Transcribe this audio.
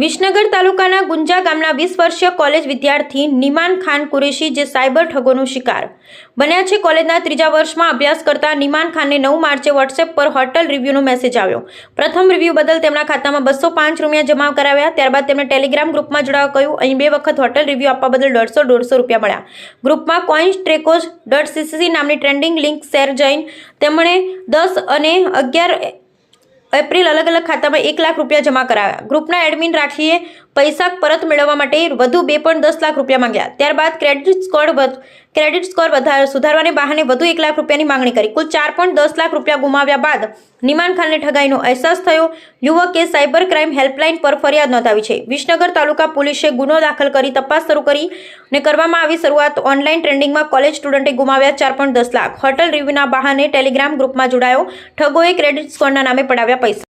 વિસનગર તાલુકાના ગુંજા ગામના વીસ વર્ષીય કોલેજ વિદ્યાર્થી નિમાન ખાન કુરેશી જે સાયબર ઠગોનો શિકાર બન્યા છે કોલેજના ત્રીજા વર્ષમાં અભ્યાસ કરતા નિમાન ખાનને નવ માર્ચે વોટ્સએપ પર હોટલ રિવ્યૂનો મેસેજ આવ્યો. પ્રથમ રિવ્યૂ બદલ તેમના ખાતામાં બસો પાંચ રૂપિયા જમા કરાવ્યા, ત્યારબાદ તેમણે ટેલિગ્રામ ગ્રુપમાં જોડાવા કહ્યું, અહીં બે વખત હોટલ રિવ્યૂ આપવા બદલ દોઢસો દોઢસો રૂપિયા મળ્યા. ગ્રુપમાં કોઇન્સ ટ્રેકોઝ ડોટ સીસીસી નામની ટ્રેન્ડિંગ લિંક શેર જઈને તેમણે દસ અને અગિયાર એપ્રિલ અલગ અલગ ખાતામાં એક લાખ રૂપિયા જમા કરાવ્યા. ગ્રુપના એડમિન રાખીએ પૈસા પરત મેળવવા માટે વધુ બે દસ લાખ રૂપિયા માંગ્યા. ત્યારબાદ ક્રેડિટ સ્કોર ક્રેડિટ સ્કોર વધારે સુધારવાને બહાને વધુ એક લાખ રૂપિયાની માંગણી કરી. કુલ ચાર દસ લાખ રૂપિયા ગુમાવ્યા બાદ નિમાન ખાનને ઠગાઈનો અહેસાસ થયો. યુવકે સાયબર ક્રાઇમ હેલ્પલાઇન પર ફરિયાદ નોંધાવી છે. વિસનગર તાલુકા પોલીસે ગુનો દાખલ કરી તપાસ શરૂ કરી ને કરવામાં આવી શરૂઆત ઓનલાઈન ટ્રેન્ડિંગમાં કોલેજ સ્ટુડન્ટે ગુમાવ્યા ચાર પોઈન્ટ દસ લાખ. હોટલ રિવ્યુના બહાને ટેલિગ્રામ ગ્રુપમાં જોડાયો. ઠગોએ ક્રેડિટ સ્કોરના નામે પડાવ્યા પૈસા.